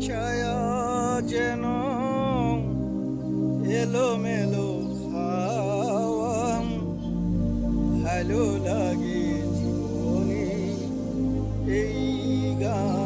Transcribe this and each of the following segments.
ছায়া যেন এলো মেলো হাওয়া ভালো লাগে জীবনে এই গান।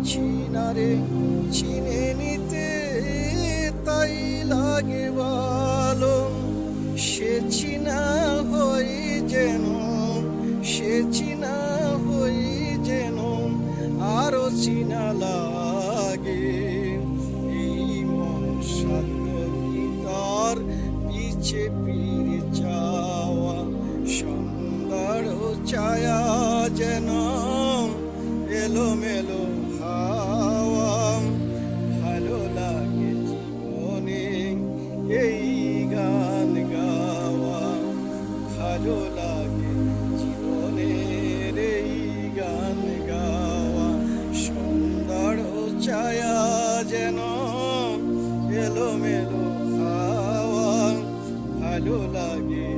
অচিনারে চিনে নিতে তাই লাগে ভালো। সে চিনা হই যেন, সে চিনা হই যেন, আরও চিনা লাগে। এই মন সাধ্য পিছে ফিরে যাওয়া সুন্দর ছায়া যেন এলো ভালো লাগে জীবনের এই গান গাওয়া। সুন্দর ছায়া যেন এলোমেলো খাওয়া ভালো লাগে